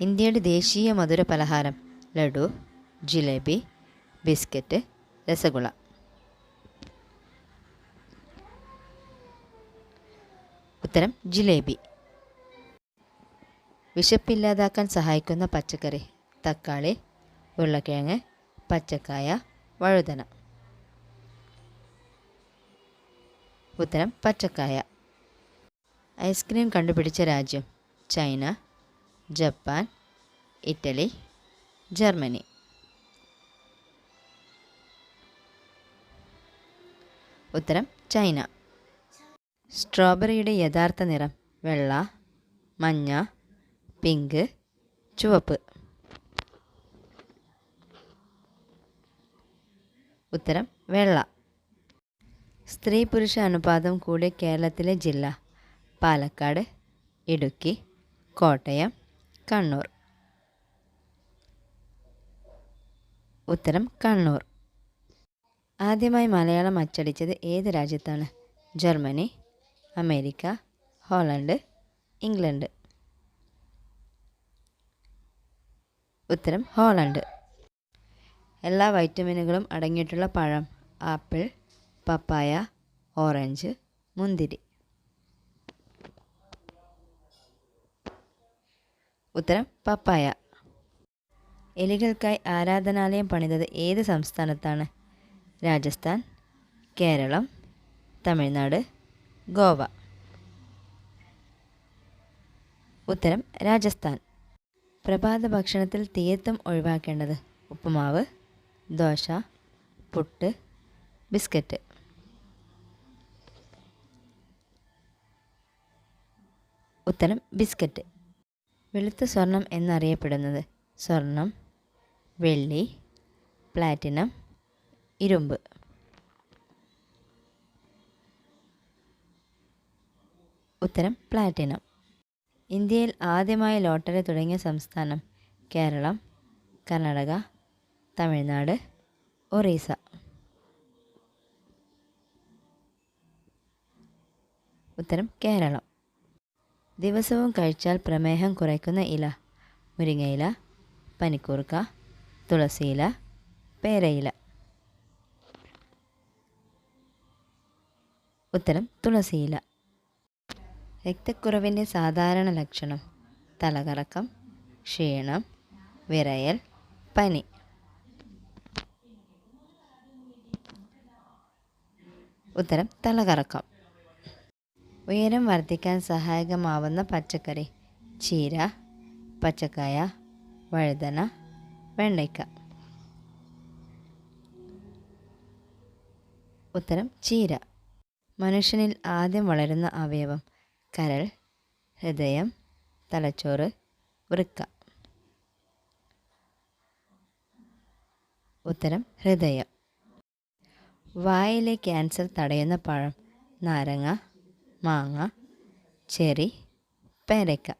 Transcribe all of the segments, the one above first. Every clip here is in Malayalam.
ഇന്ത്യയുടെ ദേശീയ മധുര പലഹാരം ലഡു ജിലേബി ബിസ്ക്കറ്റ് രസഗുള. ഉത്തരം ജിലേബി. വിശപ്പില്ലാതാക്കാൻ സഹായിക്കുന്ന പച്ചക്കറി തക്കാളി ഉരുളക്കിഴങ്ങ് പച്ചക്കായ വഴുതന. ഉത്തരം പച്ചക്കായ. ഐസ്ക്രീം കണ്ടുപിടിച്ച രാജ്യം ചൈന. Japan Italy Germany. ഉത്തരം ചൈന. സ്ട്രോബെറിയുടെ യഥാർത്ഥ നിറം വെള്ള മഞ്ഞ പിങ്ക് ചുവപ്പ്. ഉത്തരം വെള്ള. സ്ത്രീ പുരുഷ അനുപാതം കൂടിയ കേരളത്തിലെ ജില്ല പാലക്കാട് ഇടുക്കി കോട്ടയം കണ്ണൂർ. ഉത്തരം കണ്ണൂർ. ആദ്യമായി മലയാളം അച്ചടിച്ചത് ഏത് രാജ്യത്താണ്? Germany America Holland England. ഉത്തരം ഹോളണ്ട്. എല്ലാ വൈറ്റമിനുകളും അടങ്ങിയിട്ടുള്ള പഴം ആപ്പിൾ പപ്പായ ഓറഞ്ച് മുന്തിരി. ഉത്തരം പപ്പായ. എലികൾക്കായി ആരാധനാലയം പണിതത് ഏത് സംസ്ഥാനത്താണ്? രാജസ്ഥാൻ കേരളം തമിഴ്നാട് ഗോവ. ഉത്തരം രാജസ്ഥാൻ. പ്രഭാത ഭക്ഷണത്തിൽ തീയത്തും ഒഴിവാക്കേണ്ടത് ഉപ്പുമാവ് ദോശ പുട്ട് ബിസ്ക്കറ്റ്. ഉത്തരം ബിസ്ക്കറ്റ്. വെളുത്ത സ്വർണം എന്നറിയപ്പെടുന്നത്. സ്വർണം വെള്ളി പ്ലാറ്റിനം ഇരുമ്പ്. ഉത്തരം പ്ലാറ്റിനം. ഇന്ത്യയിൽ ആദ്യമായി ലോട്ടറി തുടങ്ങിയ സംസ്ഥാനം കേരളം കർണാടക തമിഴ്നാട് ഒറീസ. ഉത്തരം കേരളം. ദിവസവും കഴിച്ചാൽ പ്രമേഹം കുറയ്ക്കുന്ന ഇല. മുരിങ്ങയില പനിക്കൂർക്ക തുളസിയില പേരയില. ഉത്തരം തുളസിയില. രക്തക്കുറവിന്റെ സാധാരണ ലക്ഷണം. തലകറക്കം ക്ഷീണം വിറയൽ പനി. ഉത്തരം തലകറക്കം. ഉയരം വർദ്ധിക്കാൻ സഹായകമാവുന്ന പച്ചക്കറി. ചീര പച്ചക്കായ വഴുതന വെണ്ടയ്ക്ക. ഉത്തരം ചീര. മനുഷ്യനിൽ ആദ്യം വളരുന്ന അവയവം കരൾ ഹൃദയം തലച്ചോറ് വൃക്ക. ഉത്തരം ഹൃദയം. വായിലെ ക്യാൻസർ തടയുന്ന പഴം നാരങ്ങ മാങ്ങ ചെറി പേരക്ക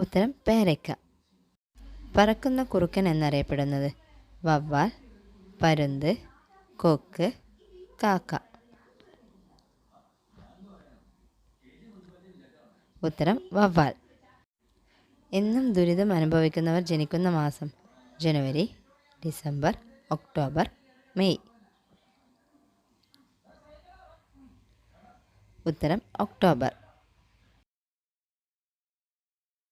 ഉത്തരം പേരക്ക പറക്കുന്ന കുറുക്കൻ എന്നറിയപ്പെടുന്നത് വവ്വാൽ പരുന്ത് കൊക്ക് കാക്ക. ഉത്തരം വവ്വാൽ. എന്നും ദുരിതം അനുഭവിക്കുന്നവർ ജനിക്കുന്ന മാസം ജനുവരി ഡിസംബർ ഒക്ടോബർ മെയ്. ഉത്തരം ഒക്ടോബർ.